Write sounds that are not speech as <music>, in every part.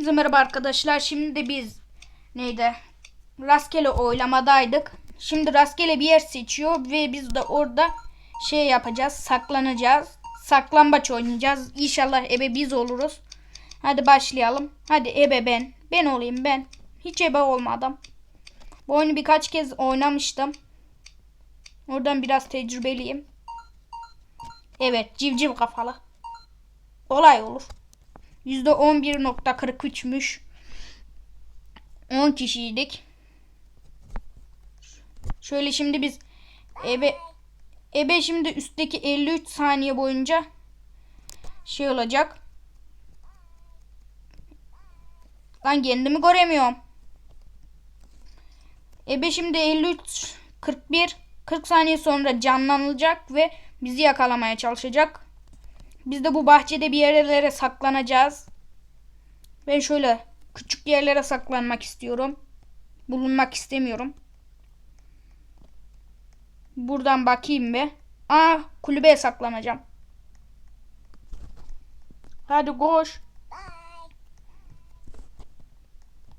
Hepinize merhaba arkadaşlar. Şimdi biz neydi? Rastgele oylamadaydık. Şimdi rastgele bir yer seçiyor ve biz de orada şey yapacağız. Saklanacağız. Saklambaç oynayacağız. İnşallah ebe biz oluruz. Hadi başlayalım. Hadi ebe ben. Ben olayım ben. Hiç ebe olmadım. Bu oyunu birkaç kez oynamıştım. Oradan biraz tecrübeliyim. Evet civciv kafalı. Olay olur. %11.43'müş. 10 kişiydik. Şöyle şimdi biz ebe ebe şimdi üstteki 53 saniye boyunca şey olacak. Lan kendimi göremiyorum. Ebe şimdi 53 41 40 saniye sonra canlanacak ve bizi yakalamaya çalışacak. Biz de bu bahçede bir yerlere saklanacağız. Ben şöyle küçük yerlere saklanmak istiyorum. Bulunmak istemiyorum. Buradan bakayım bir. Aa kulübeye saklanacağım. Hadi koş.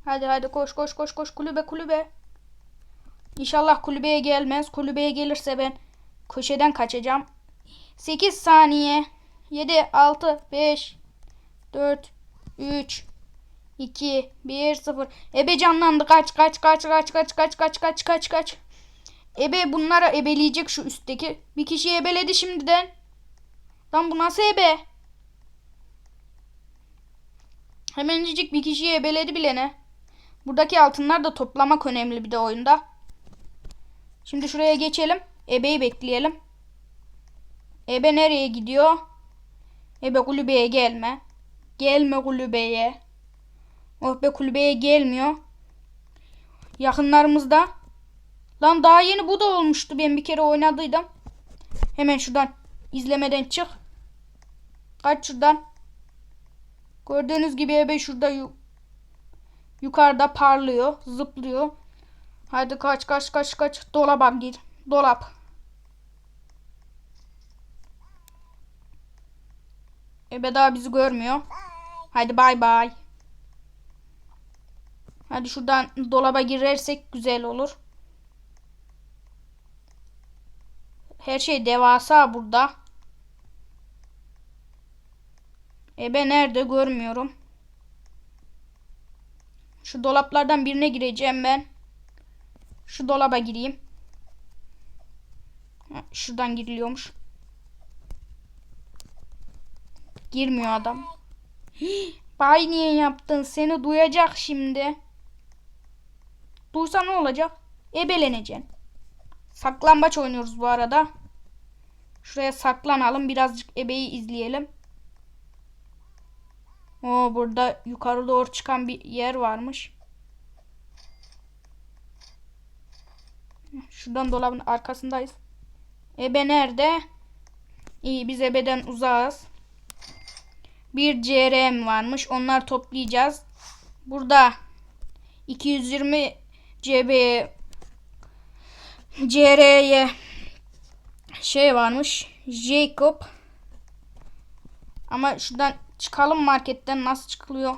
Hadi hadi koş koş koş koş kulübe kulübe. İnşallah kulübeye gelmez. Kulübeye gelirse ben köşeden kaçacağım. 8 saniye. 7, 6, 5, 4, 3, 2, 1, 0. Ebe canlandı. Kaç, kaç, kaç, kaç, kaç, kaç, kaç, kaç, kaç, kaç. Ebe bunlara ebeleyecek şu üstteki. Bir kişi ebeledi şimdiden. Lan bu nasıl ebe? Hemencik bir kişiyi ebeledi bile ne? Buradaki altınlar da toplamak önemli bir de oyunda. Şimdi şuraya geçelim. Ebeyi bekleyelim. Ebe nereye gidiyor? Ebe kulübeye gelme. Gelme kulübeye. Oh be kulübeye gelmiyor. Yakınlarımızda. Lan daha yeni bu da olmuştu. Ben bir kere oynadıydım. Hemen şuradan izlemeden çık. Kaç şuradan. Gördüğünüz gibi ebe şurada yu yukarıda parlıyor. Zıplıyor. Hadi kaç kaç kaç kaç. Dolaba gir. Dolap. Ebe daha bizi görmüyor. Hadi bay bay. Hadi şuradan dolaba girersek güzel olur. Her şey devasa burada. Ebe nerede görmüyorum. Şu dolaplardan birine gireceğim ben. Şu dolaba gireyim. Şuradan giriliyormuş. Girmiyor adam. Bay niye yaptın? Seni duyacak şimdi. Duysa ne olacak? Ebeleneceksin. Saklambaç oynuyoruz bu arada. Şuraya saklanalım. Birazcık ebeyi izleyelim. O burada yukarı doğru çıkan bir yer varmış. Şuradan dolabın arkasındayız. Ebe nerede? İyi biz ebeden uzağız. Bir CRM varmış. Onlar toplayacağız. Burada 220 CB CR'ye şey varmış. Jacob. Ama şuradan çıkalım marketten nasıl çıkılıyor?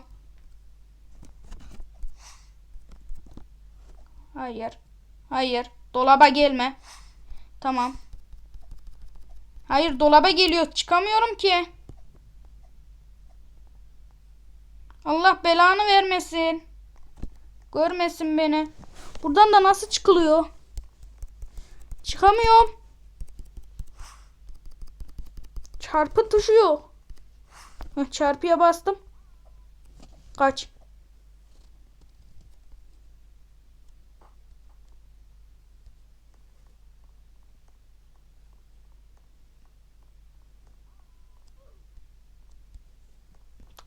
Hayır. Hayır. Dolaba gelme. Tamam. Hayır dolaba geliyor. Çıkamıyorum ki. Allah belanı vermesin. Görmesin beni. Buradan da nasıl çıkılıyor? Çıkamıyorum. Çarpı tuşu yok. Çarpıya bastım. Kaç.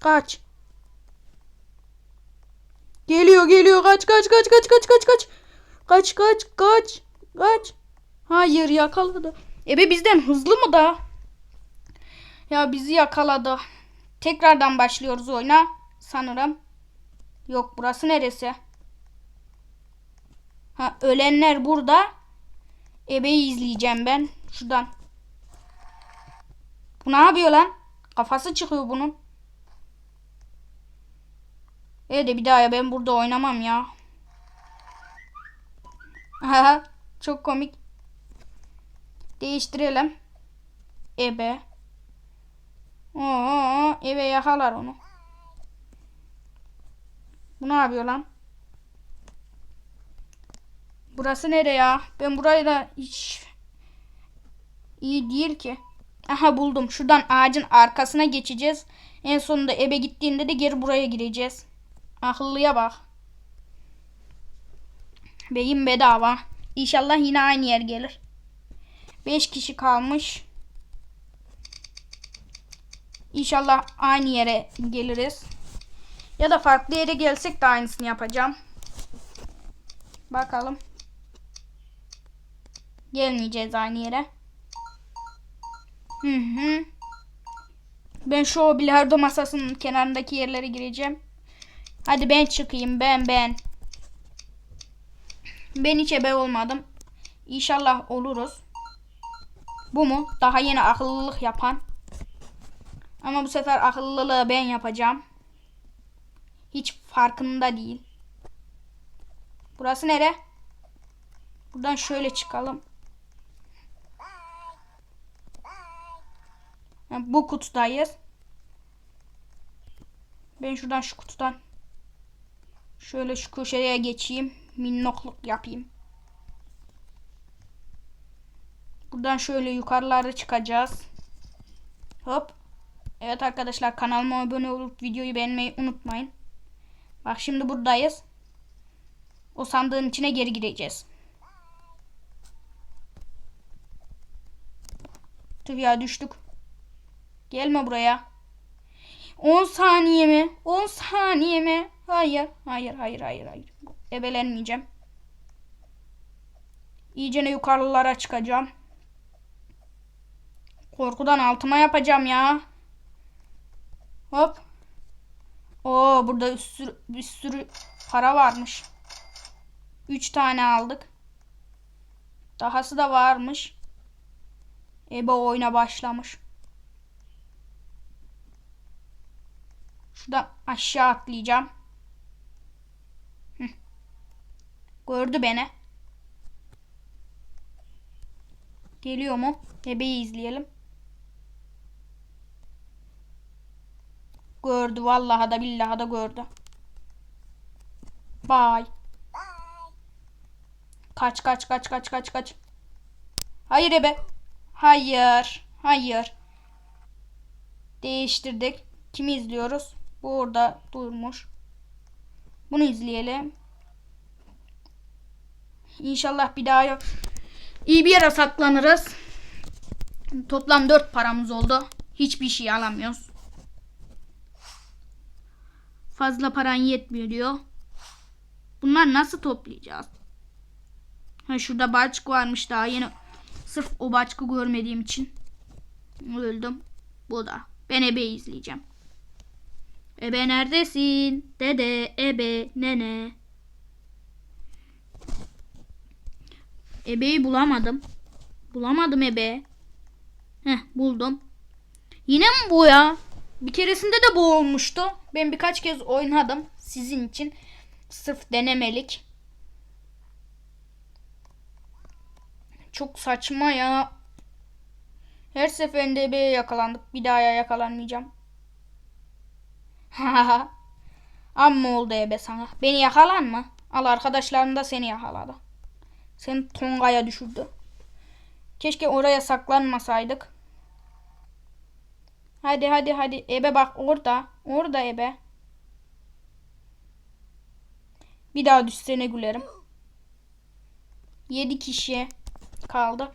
Kaç. Geliyor geliyor kaç kaç kaç kaç kaç kaç kaç. Kaç kaç kaç kaç. Hayır yakaladı. Ebe bizden hızlı mı da? Ya bizi yakaladı. Tekrardan başlıyoruz oyuna. Sanırım. Yok burası neresi? Ha ölenler burada. Ebeyi izleyeceğim ben. Şuradan. Bu ne yapıyor lan? Kafası çıkıyor bunun. Evet bir daha ya ben burada oynamam ya. Haha çok komik. Değiştirelim. Ebe. Oo, ebe yakalar onu. Bu ne yapıyor lan? Burası nere ya? Ben burayı da hiç iyi değil ki. Aha buldum. Şuradan ağacın arkasına geçeceğiz. En sonunda ebe gittiğinde de geri buraya gireceğiz. Akıllıya bak. Beyin bedava. İnşallah yine aynı yer gelir. 5 kişi kalmış. İnşallah aynı yere geliriz. Ya da farklı yere gelsek de aynısını yapacağım. Bakalım. Gelmeyeceğiz aynı yere. Hı hı. Ben şu bilardo masasının kenarındaki yerlere gireceğim. Hadi ben çıkayım. Ben ben. Ben hiç ebe olmadım. İnşallah oluruz. Bu mu? Daha yeni akıllılık yapan. Ama bu sefer akıllılığı ben yapacağım. Hiç farkında değil. Burası nere? Buradan şöyle çıkalım. Ha, Bu kutudayız. Ben şuradan şu kutudan şöyle şu köşeye geçeyim. Minnokluk yapayım. Buradan şöyle yukarılara çıkacağız. Hop. Evet arkadaşlar kanalıma abone olup videoyu beğenmeyi unutmayın. Bak şimdi buradayız. O sandığın içine geri gireceğiz. Tüh ya düştük. Gelme buraya. 10 saniye mi? 10 saniye mi? Hayır. Hayır hayır hayır hayır. Ebelenmeyeceğim. İyicene yukarılara çıkacağım. Korkudan altıma yapacağım ya. Hop. Oo burada bir sürü, bir sürü para varmış. 3 tane aldık. Dahası da varmış. Ebe oyuna başlamış. Şuradan aşağı atlayacağım. Gördü beni. Geliyor mu? Ebeyi izleyelim. Gördü vallahi da billahi da gördü. Bye. Kaç kaç kaç kaç kaç kaç. Hayır ebe. Hayır. Hayır. Değiştirdik. Kimi izliyoruz? Bu orada durmuş. Bunu izleyelim. İnşallah bir daha yok. İyi bir yere saklanırız. Toplam 4 paramız oldu. Hiçbir şey alamıyoruz. Fazla paran yetmiyor diyor. Bunlar nasıl toplayacağız? Ha şurada başka varmış daha yeni. Sırf o başka görmediğim için öldüm. Bu da. Ben Ebe izleyeceğim. Ebe neredesin? Dede, Ebe, nene. Ebe'yi bulamadım. Bulamadım Ebe. Heh buldum. Yine mi bu ya? Bir keresinde de bu olmuştu. Ben birkaç kez oynadım sizin için. Sırf denemelik. Çok saçma ya. Her seferinde ebeye yakalandık. Bir daha yakalanmayacağım. <laughs> Amma oldu ebe sana. Beni yakalanma. Al arkadaşlarım da seni yakaladı. Seni Tonga'ya düşürdü. Keşke oraya saklanmasaydık. Hadi hadi hadi. Ebe bak orada. Orada ebe. Bir daha düşsene gülerim. 7 kişi kaldı.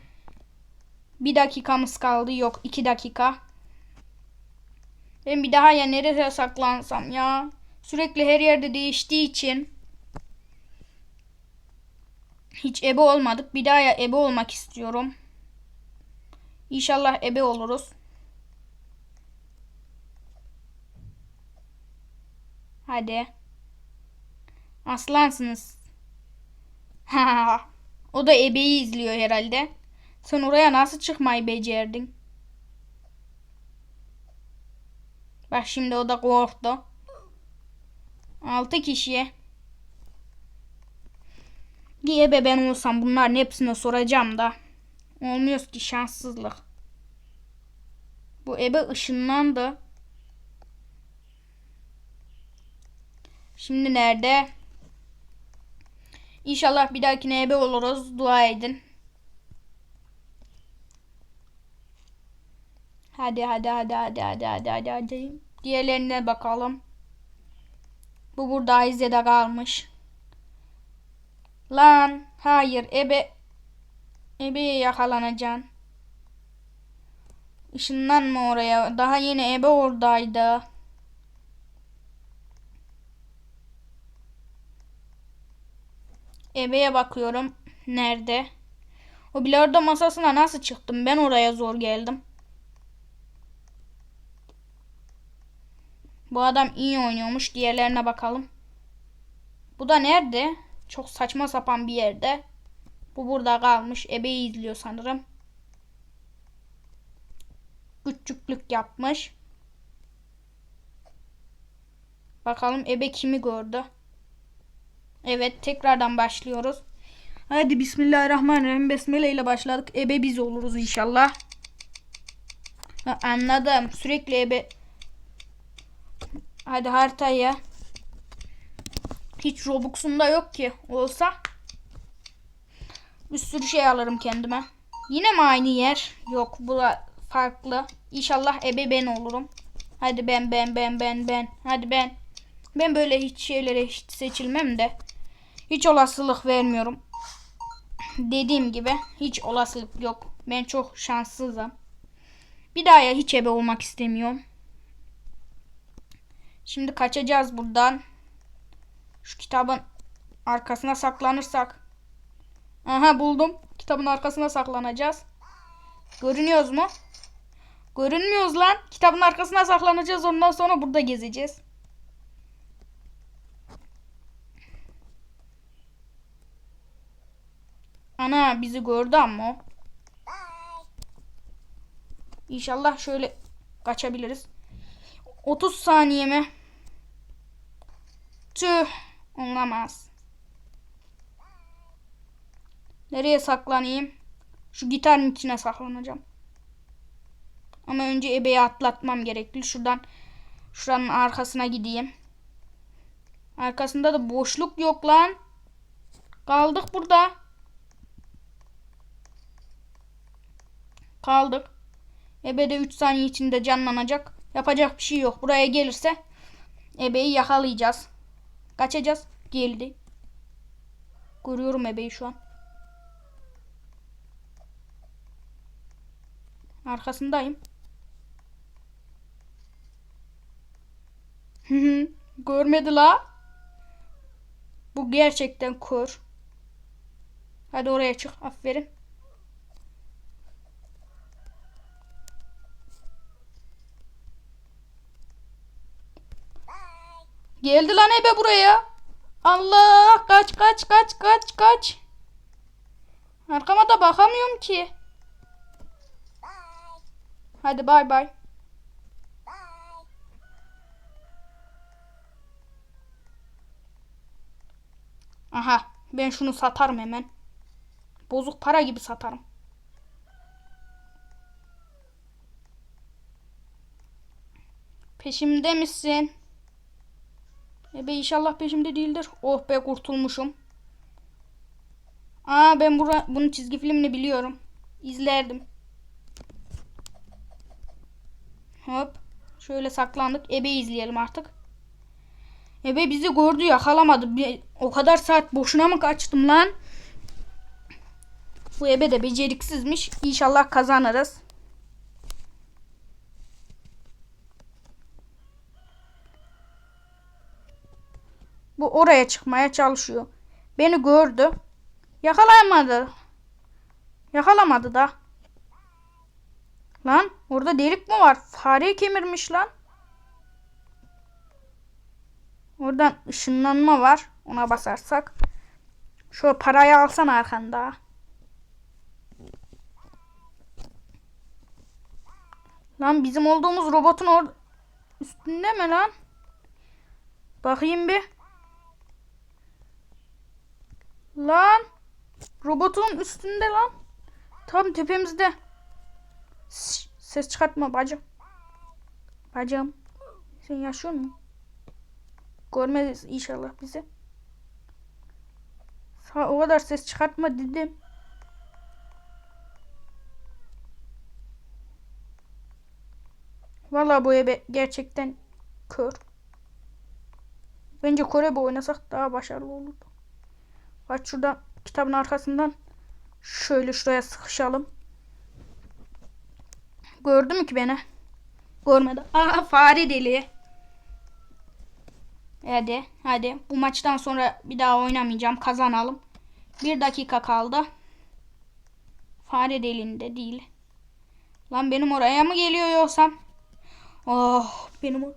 Bir dakikamız kaldı. Yok 2 dakika. Ben bir daha ya nereye saklansam ya. Sürekli her yerde değiştiği için. Hiç ebe olmadık. Bir daha ya ebe olmak istiyorum. İnşallah ebe oluruz. Hadi. Aslansınız. <laughs> o da ebeyi izliyor herhalde. Sen oraya nasıl çıkmayı becerdin? Bak şimdi o da korktu. 6 kişiye. Diye be ben olsam bunların hepsine soracağım da. Olmuyor ki şanssızlık. Bu ebe ışınlandı. Şimdi nerede? İnşallah bir dahakine ebe oluruz. Dua edin. Hadi hadi hadi hadi hadi hadi hadi hadi. Diğerlerine bakalım. Bu burada izlede kalmış. Lan hayır ebe ebeye yakalanacaksın. Işınlanma oraya. Daha yeni ebe oradaydı. Ebeye bakıyorum. Nerede? O bilardo masasına nasıl çıktım? Ben oraya zor geldim. Bu adam iyi oynuyormuş. Diğerlerine bakalım. Bu da nerede? Çok saçma sapan bir yerde. Bu burada kalmış. Ebeyi izliyor sanırım. Küçüklük yapmış. Bakalım ebe kimi gördü. Evet tekrardan başlıyoruz. Hadi Bismillahirrahmanirrahim. Besmele ile başladık. Ebe biz oluruz inşallah. Ha, anladım. Sürekli ebe. Hadi haritaya. Hiç Robux'um da yok ki. Olsa bir sürü şey alırım kendime. Yine mi aynı yer? Yok bu da farklı. İnşallah ebe ben olurum. Hadi ben ben ben ben ben. Hadi ben. Ben böyle hiç şeylere hiç seçilmem de. Hiç olasılık vermiyorum. Dediğim gibi hiç olasılık yok. Ben çok şanssızım. Bir daha ya hiç ebe olmak istemiyorum. Şimdi kaçacağız buradan. Şu kitabın arkasına saklanırsak. Aha buldum. Kitabın arkasına saklanacağız. Görünüyoruz mu? Görünmüyoruz lan. Kitabın arkasına saklanacağız. Ondan sonra burada gezeceğiz. Ana bizi gördü ama. İnşallah şöyle kaçabiliriz. 30 saniye mi? Tüh. Olamaz. Nereye saklanayım? Şu gitarın içine saklanacağım. Ama önce ebeyi atlatmam gerekli. Şuradan şuranın arkasına gideyim. Arkasında da boşluk yok lan. Kaldık burada. Kaldık. Ebe de 3 saniye içinde canlanacak. Yapacak bir şey yok. Buraya gelirse ebeyi yakalayacağız. Kaçacağız. Geldi. Görüyorum ebeyi şu an. Arkasındayım. Görmedi la. Bu gerçekten kör. Hadi oraya çık. Aferin. Geldi lan ebe buraya. Allah kaç kaç kaç kaç kaç. Arkama da bakamıyorum ki. Hadi bay bay. Aha ben şunu satarım hemen. Bozuk para gibi satarım. Peşimde misin? Ebe inşallah peşimde değildir. Oh be kurtulmuşum. Aa ben bura, bunun çizgi filmini biliyorum. İzlerdim. Hop. Şöyle saklandık. Ebe izleyelim artık. Ebe bizi gördü yakalamadı. O kadar saat boşuna mı kaçtım lan? Bu ebe de beceriksizmiş. İnşallah kazanırız. Bu oraya çıkmaya çalışıyor. Beni gördü. Yakalayamadı. Yakalamadı da. Lan orada delik mi var? Fareyi kemirmiş lan. Oradan ışınlanma var. Ona basarsak. Şu parayı alsan arkanda. Lan bizim olduğumuz robotun or üstünde mi lan? Bakayım bir. Lan. Robotun üstünde lan. Tam tepemizde. Şş, ses çıkartma bacım. Bacım. Sen yaşıyor musun? Görmez inşallah bizi. Sa o kadar ses çıkartma dedim. Vallahi bu ebe gerçekten kör. Bence Kore bu oynasak daha başarılı olurdu. Bak şuradan kitabın arkasından şöyle şuraya sıkışalım. Gördü mü ki beni? Görmedi. Aa fare deli. Hadi hadi. Bu maçtan sonra bir daha oynamayacağım. Kazanalım. Bir dakika kaldı. Fare delinde değil. Lan benim oraya mı geliyor yoksam? Oh benim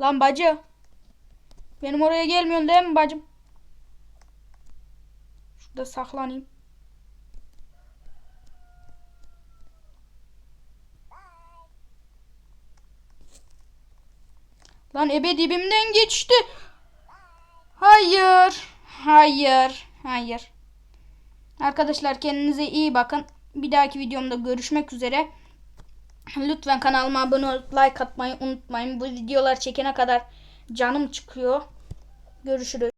Lan bacı. Benim oraya gelmiyorsun değil mi bacım? Şurada saklanayım. Lan ebe dibimden geçti. Hayır. Hayır. Hayır. Arkadaşlar kendinize iyi bakın. Bir dahaki videomda görüşmek üzere. Lütfen kanalıma abone olup like atmayı unutmayın. Bu videolar çekene kadar canım çıkıyor. Görüşürüz.